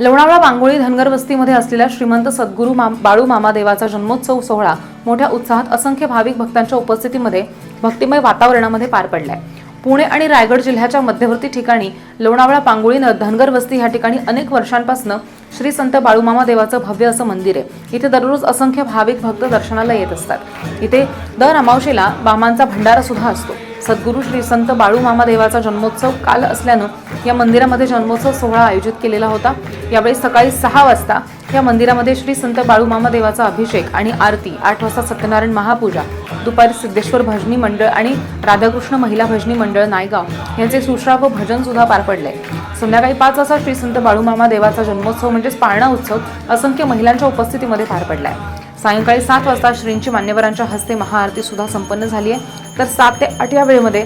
लोणावळा बांगोळी धनगर वस्तीमध्ये असलेल्या श्रीमंत सद्गुरू मा बाळू मामादेवाचा जन्मोत्सव सोहळा मोठ्या उत्साहात असंख्य भाविक भक्तांच्या उपस्थितीमध्ये भक्तिमय वातावरणामध्ये पार पडलाय. पुणे आणि रायगड जिल्ह्याच्या मध्यवर्ती ठिकाणी लोणावळा पांगोळी धनगर वस्ती ह्या ठिकाणी अनेक वर्षांपासून श्री संत बाळूमामा देवाचं भव्य असं मंदिर आहे. इथे दररोज असंख्य भाविक भक्त दर्शनाला येत असतात. इथे दर अमावशेला बामांचा भंडारा सुद्धा असतो. सद्गुरू श्री संत बाळूमामा देवाचा जन्मोत्सव काल असल्यानं या मंदिरामध्ये जन्मोत्सव सोहळा आयोजित केलेला होता. यावेळी सकाळी सहा वाजता या मंदिरामध्ये श्री संत बाळू देवाचा अभिषेक आणि आरती आठ वाजता सत्यनारायण महापूजा दुपारी सिद्धेश्वर भजनी मंडळ आणि राधाकृष्ण महिला भजनी मंडळ नायगाव यांचे सुश्राव भजन सुद्धा पार पडले. संध्याकाळी पाच वाजता श्री संत बाळू देवाचा जन्मोत्सव म्हणजेच पाळणा उत्सव असंख्य महिलांच्या उपस्थितीमध्ये पार पडलाय. सायंकाळी सात वाजता श्रींची मान्यवरांच्या हस्ते महाआरती सुद्धा संपन्न झाली आहे. तर सात ते आठ या वेळेमध्ये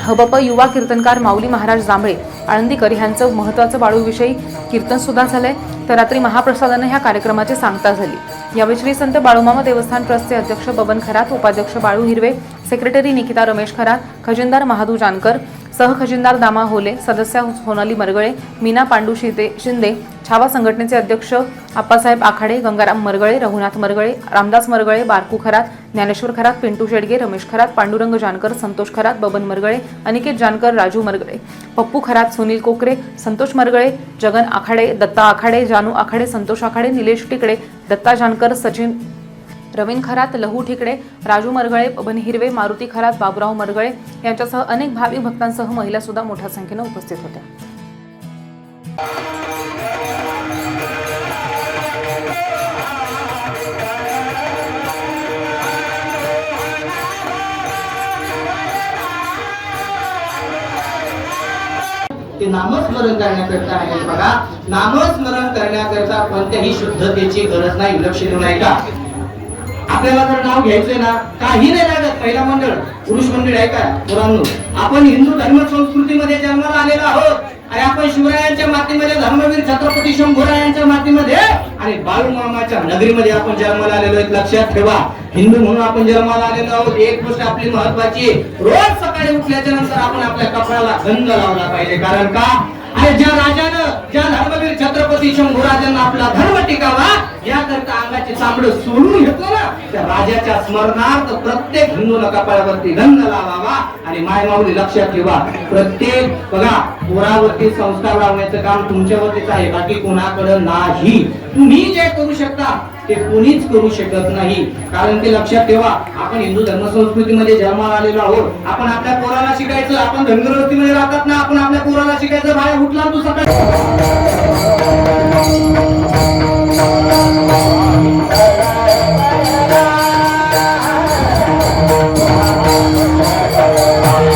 हबप युवा कीर्तनकार माऊली महाराज जांभळे आळंदीकर ह्यांचं महत्त्वाचं बाळूविषयी कीर्तन सुद्धा झालंय. तर रात्री महाप्रसादानं ह्या कार्यक्रमाची सांगता झाली. यावेळी श्री संत बाळूमामा देवस्थान ट्रस्टचे अध्यक्ष बबन खरात उपाध्यक्ष बाळू हिरवे सेक्रेटरी निकिता रमेश खरात खजिनदार महादू जानकर सहखजिनदार दामा होले सदस्या सोनाली मरगळे मीना पांडू शिंदे शिंदे छावा संघटनेचे अध्यक्ष आप्पासाहेब आखाडे गंगाराम मरगळे रघुनाथ मरगळे रामदास मरगळे बारकू खरात ज्ञानेश्वर खरात पिंटू शेडगे रमेश खरात पांडुरंग जानकर संतोष खरात बबन मरगळे अनिकेत जानकर राजू मरगळे पप्पू खरात सुनील कोकरे संतोष मरगळे जगन आखाडे दत्ता आखाडे जानू आखाडे संतोष आखाडे निलेश टिकडे दत्ता जानकर सचिन रवीन खरात लहू ठिकडे राजू मरगळे बबन हिरवे मारुती खरात बाबुराव मरगळे यांच्यासह अनेक भाविक भक्तांसह महिला सुद्धा मोठ्या संख्येनं उपस्थित होत्या. ते नामस्मरण करण्याकरता आहे. बघा नामस्मरण करण्याकरता कोणत्याही शुद्धतेची गरज नाही लक्ष देऊ नाही का आपल्याला जर नाव घ्यायचंय ना काही नाही लागत. पहिला मंडळ पुरुष मंडळ आहे का? मुलांनो आपण हिंदू धर्म संस्कृतीमध्ये जन्माला आलेलो आहोत. आणि आपण शिवरायांच्या मातीमध्ये धर्मवीर छत्रपती शंभूरायांच्या मातीमध्ये आणि बाळूमामाच्या नगरीमध्ये आपण जन्माला आलेलो आहे लक्षात ठेवा. हिंदू म्हणून आपण जन्माला आलेलो आहोत. एक गोष्ट आपली महत्वाची रोज सकाळी उठल्याच्या नंतर आपण आपल्या कपड्याला गंध लावला पाहिजे. कारण का? आणि ज्या राजानं ज्या धर्मवीर छत्रपती शंभूराजांना आपला धर्म टिकावा? याकरता अंगाची चामडं सोडून घेतलं ना. त्या राजाच्या स्मरणार्थ प्रत्येक हिंदूला कपाळावरती गंध लावावा आणि मायमाऊली लक्षात ठेवा. प्रत्येक बघा पोरावरती संस्कार लावण्याचं काम तुमच्यावरतीच आहे. बाकी कोणाकडे नाही. तुम्ही जे करू शकता ते कोणीच करू शकत नाही. कारण ते लक्षात ठेवा आपण हिंदू धर्म संस्कृतीमध्ये जन्माला आलेलो आहोत. आपण आपल्या पोराला शिकायचं आपण धनगरवस्तीमध्ये राहतात ना आपण आपल्या पोराला शिकायचं बाहेर उठला तू सकाळी.